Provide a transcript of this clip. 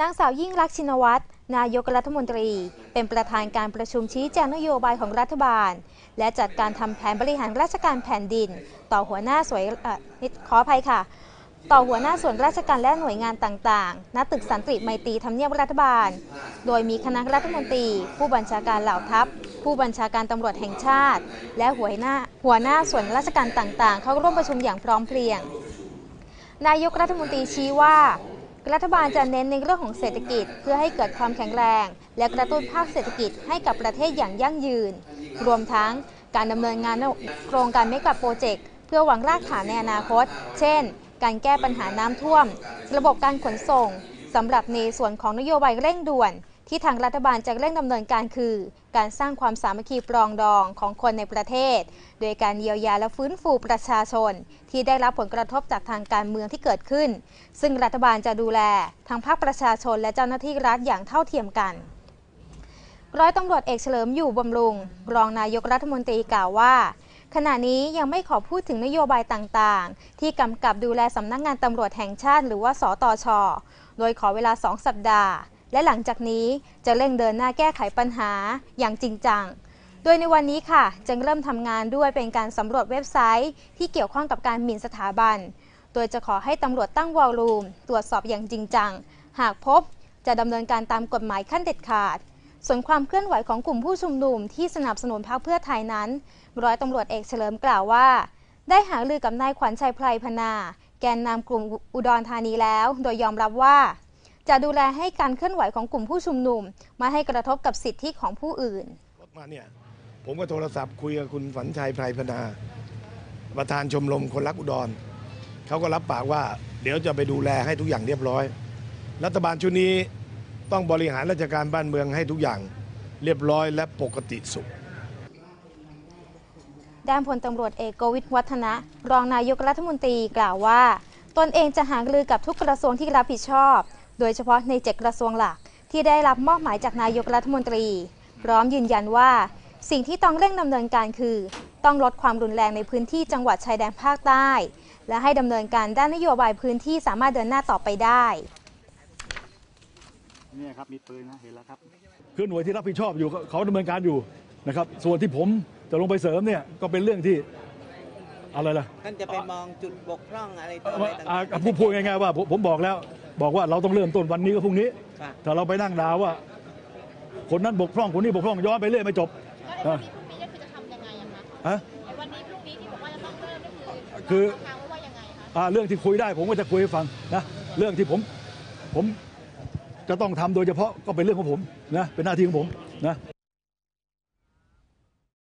นางสาวยิ่งรักชินวัตร นายกรัฐมนตรี เป็นประธานการประชุมชี้แจงนโยบายของรัฐบาล และจัดการทำแผนบริหารราชการแผ่นดิน ต่อหัวหน้าสวยขออภัยค่ะ ต่อหัวหน้าส่วนราชการและหน่วยงานต่างๆ ณ ตึกสันติไมตรีทำเนียบรัฐบาล โดยมีคณะรัฐมนตรี ผู้บัญชาการเหล่าทัพ ผู้บัญชาการตำรวจแห่งชาติ และหัวหน้าหัวหน้าส่วนราชการต่างๆ เข้าร่วมประชุมอย่างพร้อมเพรียง นายกรัฐมนตรีชี้ว่า รัฐบาลจะเน้นในเรื่องของเศรษฐกิจ เพื่อให้เกิดความแข็งแรง และกระตุ้นภาคเศรษฐกิจให้กับประเทศอย่างยั่งยืน รวมทั้งการดำเนินงานโครงการเมกะโปรเจกต์เพื่อหวังรากฐานในอนาคต เช่น การแก้ปัญหาน้ำท่วม ระบบการขนส่งสำหรับในส่วนของนโยบายเร่งด่วน ที่ทางรัฐบาลจะเร่งดำเนินการคือ การสร้างความสามัคคีปรองดองของคนในประเทศ โดยการเยียวยาและฟื้นฟูประชาชน ที่ได้รับผลกระทบจากทางการเมืองที่เกิดขึ้น ซึ่งรัฐบาลจะดูแลทั้งภาคประชาชนและเจ้าหน้าที่รัฐอย่างเท่าเทียมกันร้อยตำรวจเอกเฉลิมอยู่บำรุง รองนายกรัฐมนตรีกล่าวว่า ขณะนี้ยังไม่ขอพูดถึงนโยบายต่างๆ ที่กำกับดูแลสำนักงานตำรวจแห่งชาติหรือว่าสตช โดยขอเวลา 2 สัปดาห์ และหลังจากนี้จะเร่งเดินหน้าแก้ไขปัญหาอย่างจริงจัง โดยในวันนี้ค่ะจึงเริ่มทำงานด้วยเป็นการสำรวจเว็บไซต์ ที่เกี่ยวข้องกับการหมิ่นสถาบัน โดยจะขอให้ตำรวจตั้งวอลลุ่มตรวจสอบอย่างจริงจัง หากพบจะดำเนินการตามกฎหมายขั้นเด็ดขาด ส่วนความเคลื่อนไหวของกลุ่มผู้ชุมนุมที่สนับสนุนพรรคเพื่อไทยนั้น ร้อยตำรวจเอกเฉลิมกล่าวว่า ได้หารือกับนายขวัญชัยไพรพนา แกนนำกลุ่มอุดรธานีแล้ว โดยยอมรับว่า จะดูแลให้การเคลื่อนไหวของกลุ่มผู้ชุมนุมไมาให้กระทบกับสิทธิของผู้อื่นรถมาเนี่ยผมก็โทรศัพท์คุยกับคุณฝันชัยไพรพนา ประธานชมรมคนรักอุดรเขาก็รับปากว่า เดี๋ยวจะไปดูแลให้ทุกอย่างเรียบร้อย รัฐบาลชุดนี้ ต้องบริหารราชการบ้านเมืองให้ทุกอย่างเรียบร้อยและปกติสุข ด้านพลตำรวจเอกโกวิทวัฒนะ รองนายกรัฐมนตรีกล่าวว่า ตนเองจะหารือกับทุกกระทรวงที่รับผิดชอบ โดยเฉพาะในเจ็ดกระทรวงหลักที่ได้รับมอบหมายจากนายกรัฐมนตรี พร้อมยืนยันว่า สิ่งที่ต้องเร่งดำเนินการคือ ต้องลดความรุนแรงในพื้นที่จังหวัดชายแดนภาคใต้ และให้ดำเนินการด้านนโยบายพื้นที่สามารถเดินหน้าต่อไปได้ เนี่ยครับมีปืนนะเห็นแล้วครับคือหน่วยที่รับผิดชอบอยู่เขาเขาดำเนินการอยู่นะครับ ส่วนที่ผมจะลงไปเสริมเนี่ยก็เป็นเรื่องที่อะไรล่ะท่านจะไปมองจุดบกพร่องอะไรต่ออะไรต่างอ่าๆอ่าพูดพูดง่ายๆว่าผมผมบอกแล้ว บอกว่าเราต้องเริ่มต้นวันนี้ก็พรุ่งนี้ค่ะถ้าเราไปนั่งด่าว่า คนนั้นบกพร่องคนนี้บกพร่องย้อนไปเรื่อยไม่จบแล้วอะไอ้วันนี้พรุ่งนี้ก็คือจะทำยังไงอะคะฮะไอ้วันนี้พรุ่งนี้ที่บอกว่าจะต้องเริ่มก็คือคือทางไว้ว่ายังไงคะอ่าเรื่องที่คุยได้ผมก็จะคุยให้ฟังนะเรื่องที่ผมผม จะต้องทำโดยเฉพาะก็เป็นเรื่องของผมนะเป็นหน้าที่ของผมนะ